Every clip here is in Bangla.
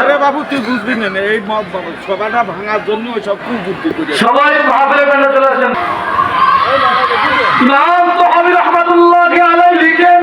আরে বাবু তুই বুঝবি না এই সভাটা ভাঙার জন্য ওই সব খুব করে সবাই ভাবলে মেনে চলে আসেন? ইমাম তহাবি আহমদুল্লাহ আলাই লিখেন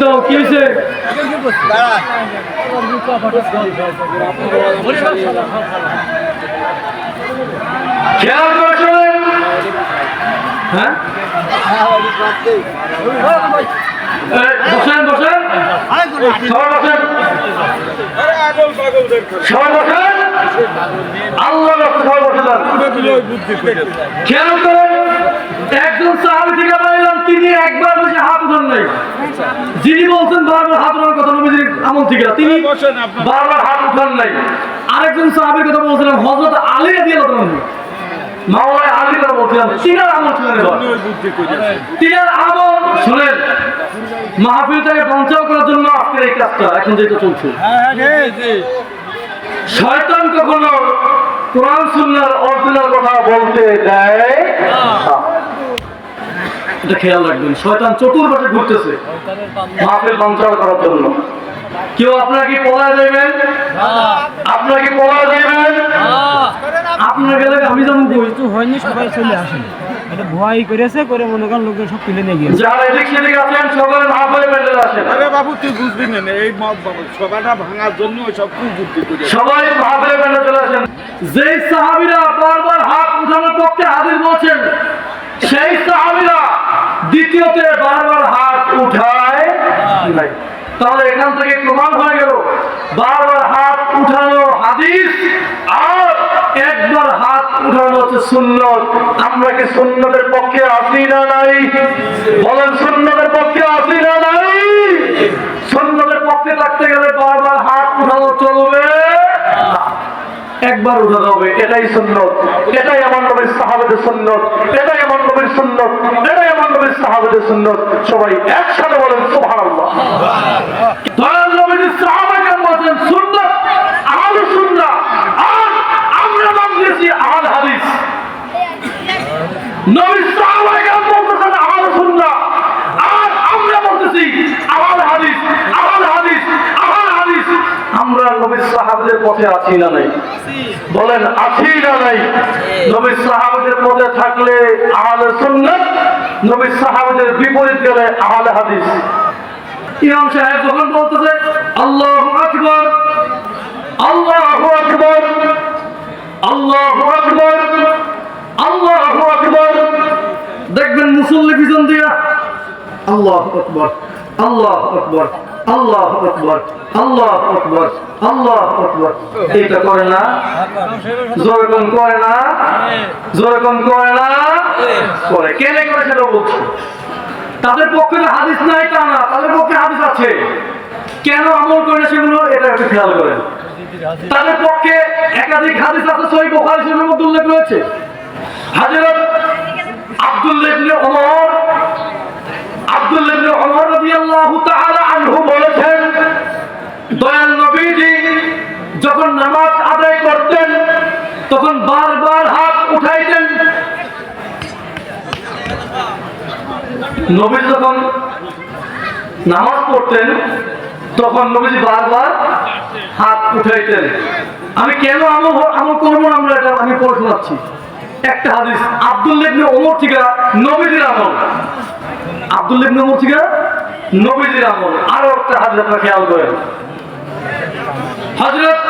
তো কি হয়েছে? খেয়াল করে হ্যাঁ? বসেন বসেন। সবাই বসেন। সবাই বসেন। আল্লাহ খেয়াল করেন? একজন সাহাবি থেকে বললাম তিনি একবার বসে হাত উঠান নাই? যিনি বলছেন বারবার হাত উঠানোর কথা নবীজির আমল থেকে তিনি বারবার হাত উঠান নাই। আরেকজন সাহাবির কথা বলছিলাম হজরত আলী দিয়ে কথা মাওলায় আলী কথা বলছিলাম তিনার আমল ছিলেন এবার। ওই বুদ্ধি করে তিনার আমল শুনেন। মাহফিলটাকে বঞ্চাও করার জন্য আজকের এই কাজটা এখন যেটা চলছে। হ্যাঁ শয়তান কখনো কোরআন সুন্নার অরিজিনাল কথা বলতে দেয়। এটা খেয়াল রাখবেন। শয়তান চতুর্পাশে ঘুরতেছে। মাহফিল বঞ্চাও করার জন্য। কেউ আপনারা কি পলা যাবেন আপনারা কি পলা যাবেন আপনার গেলে আমি যেমন কিছু হয়নি সবাই চলে আসেন। এটা ভয় করেছে করে মনে করেন লোকজন সব তুলে নিয়ে গিয়েছে। যারা এদিক সেদিক আছেন সকলে মাহফিলে প্যান্ডেল আসেন। আরে বাবু তুই বুঝবি না এই সভাটা ভাঙার জন্য ওই সব কুবুদ্ধি করে সবাই মাহফিলে প্যান্ডেল চলে আসেন। যেই সাহাবীরা বারবার হাত উঠানোর পক্ষে হাজির বলছেন সেই সাহাবীরা দ্বিতীয়তে বারবার হাত উঠায়। তাহলে এখান থেকে প্রমাণ হয়ে গেল, বারবার হাত উঠানো হাদিস আর একবার হাত উঠানো হচ্ছে সুন্নত। আমরা কি সুন্নতের পক্ষে আসি না নাই? বলেন, সুন্নতের পক্ষে আসি না নাই? সুন্নতের পক্ষে থাকতে গেলে বারবার হাত উঠানো চলবে। একবার উঠাতে হবে এটাই সুন্নত, এটাই আমার নবীর সাহাবেদের সুন্নত, এটাই আমার নবীর সুন্নত, এটাই আমার নবীর সাহাবেদের সুন্নত। সবাই একসাথে বলেন, সুবহানাল্লাহ। দয়াল নবীর সাহাবাকে বলেন, সুন্নত আহল সুন্নাহ আর আমরা নাম দিয়েছি হাদিস। নবীর সাহাবাকে বলতেছেন আহল সুন্নাহ আর আমরা বলতেছি আহল হাদিস আহল হাদিস আহল হাদিস আমরা নবীর সাহাবাদের পথে আছি না নাই? বলেন, আছি না নাই? পথে থাকলে সুন্নাত বিপরীত গেলে হাদিস। ইমাম সাহেব যখন বলতেছে, আল্লাহু আকবার আল্লাহু আকবার, আল্লাহু দেখবেন মুসল্লি পিছন দিয়া, আল্লাহ আকবর আল্লাহ আকবর আল্লাহ আকবর আল্লাহ আকবর। তাদের পক্ষে হাদিস নাই তা না, তাদের পক্ষে হাদিস আছে। কেন আমল করে সেগুলো? এটা একটু খেয়াল করেন। তাদের পক্ষে একাধিক হাদিস আছে সহি বোখারি শরীফের মধ্যে উল্লেখ রয়েছে। হাজরত আব্দুল্লাহ আব্দুল্লাহ ইবনে ওমর বলেছেন, দয়াল যখন নামাজ আদায় করতেন, তখন বারবার হাত উঠাইতেন। নবী যখন নামাজ পড়তেন, তখন নবীজি বারবার হাত উঠাইতেন। আমি কেন আমল আমল করব আমরা এটা আমি পড়ে শোনাচ্ছি। একটা হাদিস আব্দুল্লাহ ইবনে ওমর থেকে নবীজির আমল। আব্দুল্লাহ ইবনে ওমর থেকে নবীজির আমল। আরও একটা হাদিস আপনারা খেয়াল করেন। হযরত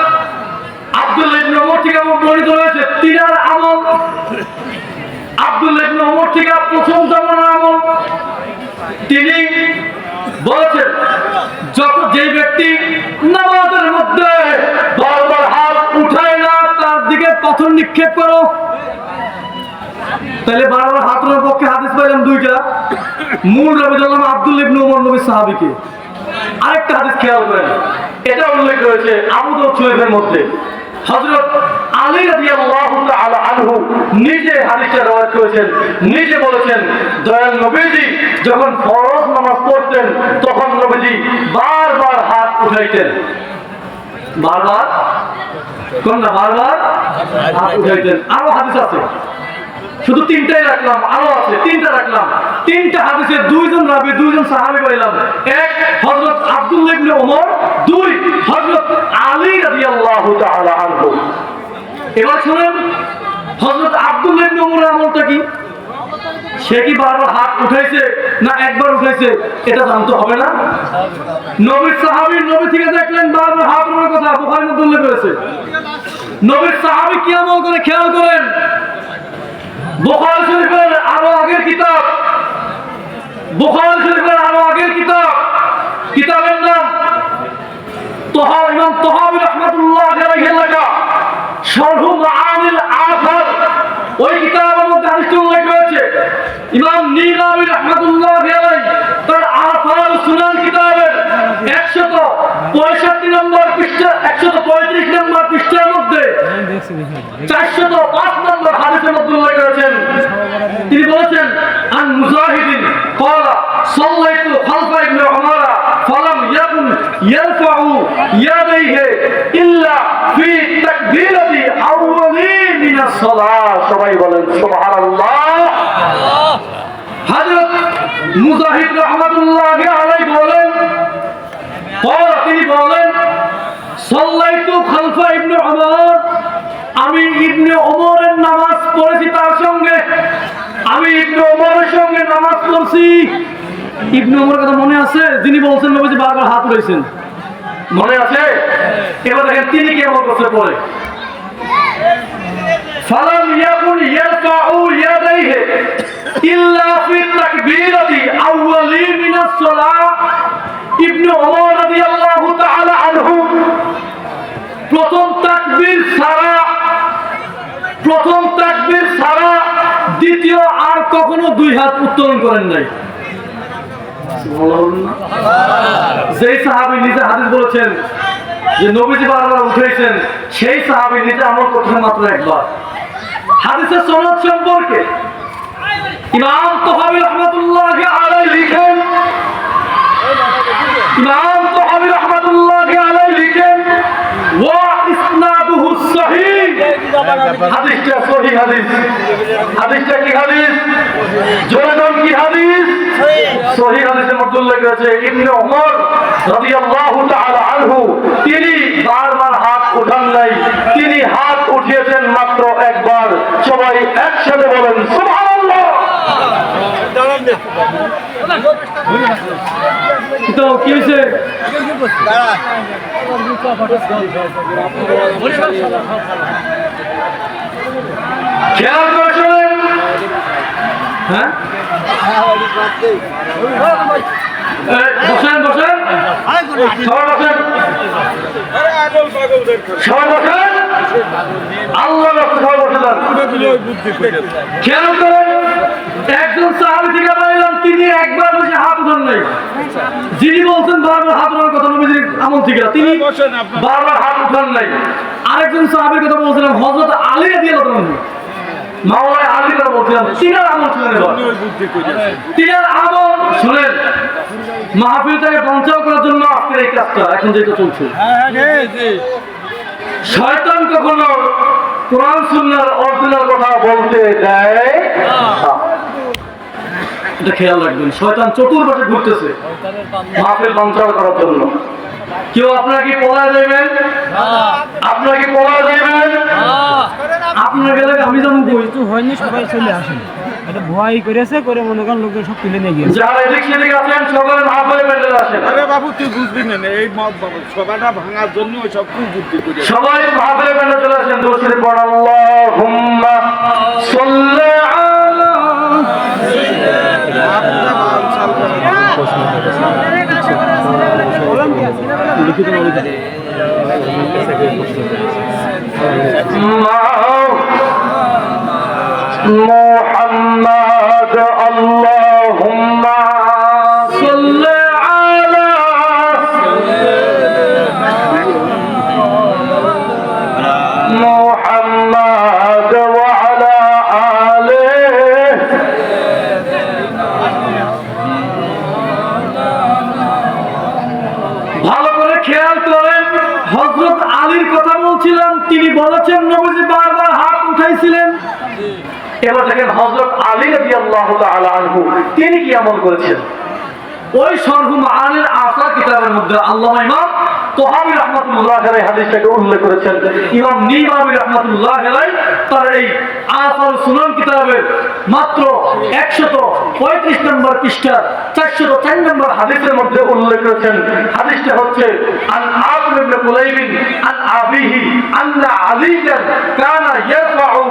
আব্দুল্লাহ ইবনে ওমর থেকে বর্ণিত রয়েছে তিনার আমল। আব্দুল্লাহ ইবনে ওমর থেকে প্রথম জামানার আমল। তিনি বলেছেন, যত যেই ব্যক্তি নামাজের মধ্যে বারবার হাত উঠায় না, তার দিকে পাথর নিক্ষেপ করো। তাহলে বারবার হাত ওঠার পক্ষে হাদিস পাইলাম দুইটা। মূল রবি আব্দুল ইবনে ওমর নবী সাহাবীকে। আরেকটা হাদিস খেয়াল করেন। এটা উল্লেখ রয়েছে আবু দাউদ মধ্যে। হযরত আলী তাআলা আনহু নিজে হাদিসে রওয়ায়াত করেছেন, নিজে বলেছেন, দয়াল নবীজি, যখন ফরজ নামাজ পড়তেন, তখন নবীজি বারবার হাত উঠাইতেন। বারবার? কোন বারবার? হাত উঠাইতেন। আরও হাদিস আছে। শুধু তিনটাই রাখলাম, আরও আছে, তিনটা রাখলাম। তিনটা হাদিসে দুইজন রাবি, দুইজন সাহাবি পাইলাম এক হযরত আব্দুল্লাহ ইবনে ওমর দুই হযরত আলী তাআলা আনহু। এবার শুনেন, হযরত আব্দুল্লাহ ওমরের আমলটা কি? সে কি বারবার হাত উঠাইছে না একবার উঠাইছে? এটা জানতে হবে না। নবীর সাহাবী, নবী থেকে দেখলেন বারবার হাত উঠানোর কথা, বুখারীর মধ্যে উল্লেখ করেছে নবীর সাহাবী কি আমল করে খেয়াল করেন? বুখারী শরীফের আরও আগের কিতাব। বুখারী শরীফের আরও আগের কিতাব কিতাবের নাম তোহা ইমাম তোহাবি রহমাতুল্লাহ আলাইহি লেখা ওই কিতাবের মধ্যে হাদিসটি উল্লেখ রয়েছে। ইমাম নীলাবি রহমাতুল্লাহ আলাইহি তার আসার সুনান কিতাবের নম্বর পৃষ্ঠা 135 নম্বর পৃষ্ঠার মধ্যে নম্বর হাদিসের মধ্যে উল্লেখ করেছেন তিনি বলেছেন, আন মুজাহিদিন ক্বালা, সাল্লাইতু খালফা ইবনে উমরা, ফালাম ইয়াকুন ইয়ারফাউ ইয়াদাইহি সলা সবাই বলেন সোহার হাজরত মুজাহিদ রহমতুল্লাহ আলাই বলেন বলেন, সল্লাইতু আমি ইবনে অমরের নামাজ পড়েছি তার সঙ্গে। আমি ইবনে ওমরের সঙ্গে নামাজ পড়ছি। ইবনে ওমরের কথা মনে আছে? যিনি বলছেন, নবীজি বারবার হাত রয়েছেন মনে আছে? এবার দেখেন, তিনি কেমন বছর পরে? ফালাম ইয়াকুন ইয়ারফাউ ইয়াদাইহি ইল্লা ফি তাকবীরাতি আউয়ালি মিনাস সালাহ। ইবনে ওমর রাদিয়াল্লাহু তাআলা আনহু প্রথম তাকবীর ছাড়া, প্রথম তাকবীর ছাড়া দ্বিতীয় আর কখনো দুই হাত উত্তোলন করেন নাই। যেই সাহাবী নিজে হাদিস বলেছেন যে নবীজি বারবার উঠেছেন, সেই সাহাবী নিজে আমল করছেন মাত্র একবার। হাদিসের সনদ সম্পর্কে ইমাম তোহাবি রহমতুল্লাহ আলাই লিখেন। ইমাম তোহাবি রহমতুল্লাহ আলাই লিখেন, ওয়া ইসনাদুহু সহিহ। হাদিসটা সহিহ হাদিস। হাদিসটা কি হাদিস? জোরাদন কি হাদিস? সহিহ হাদিসের মধ্যে উল্লেখ আছে ইবনে ওমর রাদিয়াল্লাহু তাআলা আনহু, তিনি বারবার উঠান নাই। তিনি হাত উঠিয়েছেন মাত্র একবার। সবাই একসাথে বলেন তো কি হয়েছে? খেয়াল করে শোনেন। হ্যাঁ? বসেন বসেন। সবাই। সবাই। খেয়াল করেন একজন সাহাবি থেকে পাইলাম তিনি একবার বসে হাত উঠান নাই? যিনি বলছেন বারবার হাত উঠানোর কথা নবীজির আমল থেকে তিনি বারবার হাত উঠান নাই। আরেকজন সাহাবির কথা বলছিলাম হজরত আলী দিয়ে মাওলায় বলছিলাম তিনার আমল তিনার আমল শুনেন। বঞ্চাও করার জন্য আজকের এই কাজটা এখন যেটা চলছে। শয়তান কখনো কোরআন সুন্নার অরিজিনাল কথা বলতে দেয় এটা খেয়াল রাখবেন শয়তান চতুর্পাশে ঘুরতেছে। মাহফিল বঞ্চাও করার জন্য। কেউ আপনারা কি পলা যাইবেন আপনারা কি পলা যাইবেন আপনার গেলে আমি যাব কই কিছু হয়নি সবাই চলে আসেন। এটা ভয় করেছে করে মনে করেন লোকজন সব তুলে নিয়ে গিয়েছে। যারা এদিক সেদিক আছেন সকলে মাহফিলে প্যান্ডেল আসেন। আরে বাবু তুই বুঝবি না এই মত বাবু ভাঙার জন্য ওই সব করে সবাই প্যান্ডেল চলে আসেন। দোষের পর আল্লাহুম্মা সাল্লি محمد الله এবার দেখেন হজরত আলী রাজি আল্লাহ আনহু, তিনি কি আমল করেছেন? ওই সরহুম আলীর আসার কিতাবের মধ্যে আল্লাহ ইমাম তোহাবি রহমতুল্লাহ আলাই হাদিসটাকে উল্লেখ করেছেন। ইমাম নিমাবি রহমতুল্লাহ আলাই তার এই আসার সুনান কিতাবের মাত্র একশত পঁয়ত্রিশ নম্বর পৃষ্ঠা, চারশত চার নম্বর হাদিসের মধ্যে উল্লেখ করেছেন। হাদিসটা হচ্ছে, আন আবু ইবনে আবিহি আন্না আলীজান কানা ইয়ারফাউ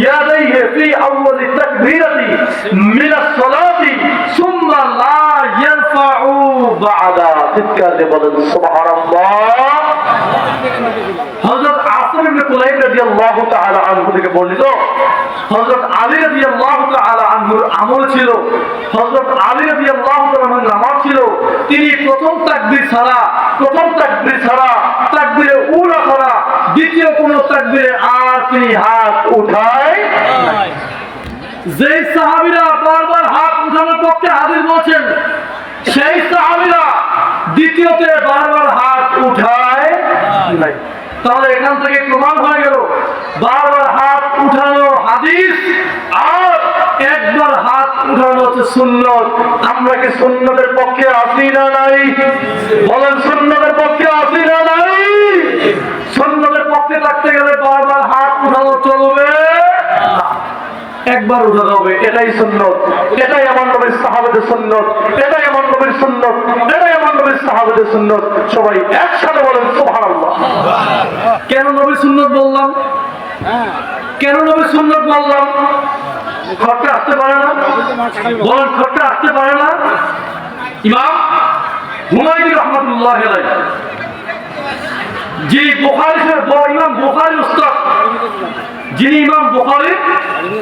ইয়াদাইহি মিন আস-সালাতি সুম্মা লা ইয়ারফাউ বা'দা। চিৎকার দিয়ে বলেন, সুবহানাল্লাহ। হযরত আসিম ইবনে কুলাইব তাআলা আনহু থেকে বর্ণিত আলী তাআলা আনহুর আমল ছিল, হযরত আলী রাদিয়াল্লাহু তাআলা নামাজ ছিল। তিনি প্রথম তাকবীর ছাড়া, প্রথম তাকবীর ছাড়া, তাকবীরে উলা ছাড়া দ্বিতীয় কোন তাকবীরে আর তিনি হাত উঠায় যে সাহাবিরা বারবার হাত উঠানোর পক্ষে হাদিস বলছেন, সেই সাহাবিরা দ্বিতীয়তে বারবার হাত উঠায় নাই। তাহলে এখান থেকে প্রমাণ হয়ে গেল, বারবার হাত উঠানো হাদিস আর একবার হাত উঠানো হচ্ছে সুন্নত। আমরা কি সুন্নতের পক্ষে আসি না নাই? বলেন, সুন্নতের পক্ষে আসি না নাই? সুন্নতের পক্ষে থাকতে গেলে বারবার হাত উঠানো চলবে। একবার উঠাতে হবে এটাই সুন্নত। এটাই আমার নবীর সাহাবাদের সুন্নত। এটাই আমার নবীর সুন্নত। এটাই আমার নবীর সাহাবাদের সুন্নত। সবাই একসাথে বলেন, সুবহানাল্লাহ। কেন নবীর সুন্নত বললাম? কেন নবীর সুন্নত বললাম? খরচা আসতে পারে না। বলেন, খরচা আসতে পারে না। ইমাম হুমায়ুন রহমতুল্লাহ যে বুখারী ইমাম বুখারী উস্তাদ যিনি ইমাম বুখারী,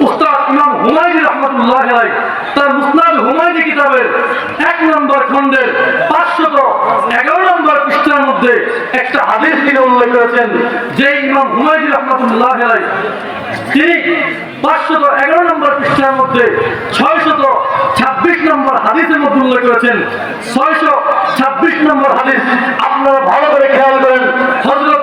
উস্তাদ ইমাম হুমায়ুন রহমতুল্লাহ আলাইহি, তার মুসনাদ হুমায়ুনি কিতাবের এক নম্বর খণ্ডের পাঁচশত এগারো নম্বর পৃষ্ঠার মধ্যে একটা হাদিস তিনি উল্লেখ করেছেন, যে ইমাম হুমায়ুন রহমতুল্লাহ আলাইহি, তিনি পাঁচশত এগারো নম্বর পৃষ্ঠার মধ্যে ছয়শত ছাব্বিশ নম্বর হাদিসের মধ্যে উল্লেখ করেছেন। ছয়শো ছাব্বিশ নম্বর হাদিস আপনারা ভালো করে খেয়াল করেন। হজরত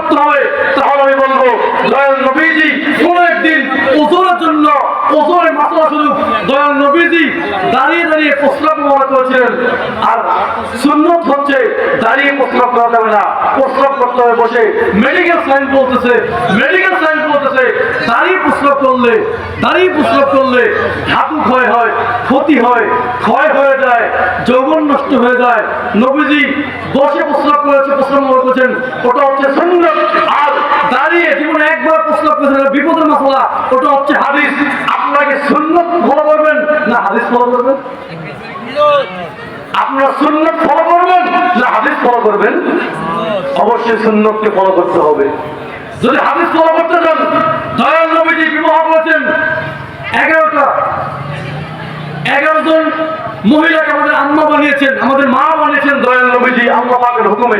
হবে তাহলে আমি বলব দয়াল নবীজি কোন একদিন ওজোরের জন্য ওজোরের মাত্রা স্বরূপ দাঁড়িয়ে দাঁড়িয়ে প্রস্রাব ব্যবহার করেছিলেন। আর সুন্নত হচ্ছে দাঁড়িয়ে প্রস্রাব করা যাবে না। প্রস্রাব করতে হবে বসে। মেডিকেল সায়েন্স বলতেছে মেডিকেল সায়েন্স বলতেছে, দাঁড়িয়ে প্রস্রাব করলে, দাঁড়িয়ে প্রস্রাব করলে ধাতু ক্ষয় হয়, ক্ষতি হয়, ক্ষয় হয়ে যায়, যৌবন নষ্ট হয়ে যায়। নবীজি বসে প্রস্রাব করেছে মনে করেছেন। ওটা হচ্ছে সুন্দর আর দাঁড়িয়ে জীবনে একবার প্রস্রাব করেছেন বিপদের মশলা, ওটা হচ্ছে হাদিস। আপনাকে সুন্নত ফলো করবেন না হাদিস ফলো করবেন? আপনারা সুন্নত ফলো করবেন না হাদিস ফলো করবেন? অবশ্যই সুন্নতকে ফলো করতে হবে। যদি হাদিস ফলো করতে চান, দয়াল নবীজি বিবাহ করেছেন এগারোটা। এগারো মহিলাকে আমাদের আম্মা বানিয়েছেন, আমাদের মা বানিয়েছেন দয়াল নবীজি আম্মা পাকের হুকুমে।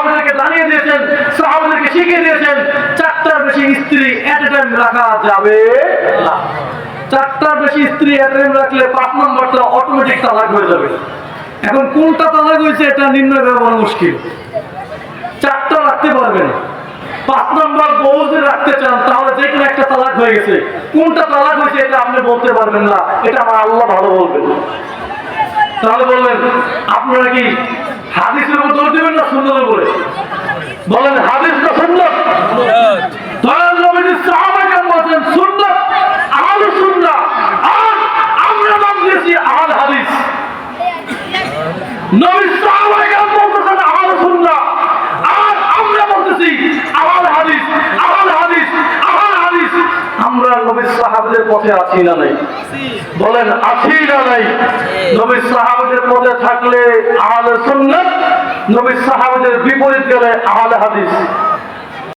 দিয়েছেন, সাহাবাদেরকে শিখিয়ে দিয়েছেন, চারটার বেশি স্ত্রী এট টাইম রাখা যাবে না। চারটার বেশি স্ত্রী এট টাইম রাখলে পাঁচ নম্বরটা অটোমেটিক তালাক হয়ে যাবে। এখন কোনটা তালাক হয়েছে এটা নির্ণয় করা বড় মুশকিল। চারটা রাখতে পারবেন। পাঁচ নম্বর বউ যদি রাখতে চান, তাহলে যে কোনো একটা তালাক হয়ে গেছে। কোনটা তালাক হয়েছে এটা আপনি বলতে পারবেন না, এটা আমার আল্লাহ ভালো বলবেন। তাহলে বললেন, আপনারা কি হাদিসের উপর দেবেন না সুন্দর বলে বলেন, হাদিস না সুন্নত। দয়াল নবীর সাহাবাকে বলেন সুন্নত আহলে আর আমরা নাম দিয়েছি আহলে হাদিস। নবী সাহাবাকে বলতেছেন আহলে সুন্নাহ। আর আমরা বলতেছি আহলে হাদিস আহলে হাদিস আহলে হাদিস। আমরা নবী সাহাবাদের পথে আছি না নাই। বলেন আছি না নাই। নবী সাহাবদের পথে থাকলে আহলে সুন্নাত, নবী সাহাবদের বিপরীত গেলে আহলে হাদিস।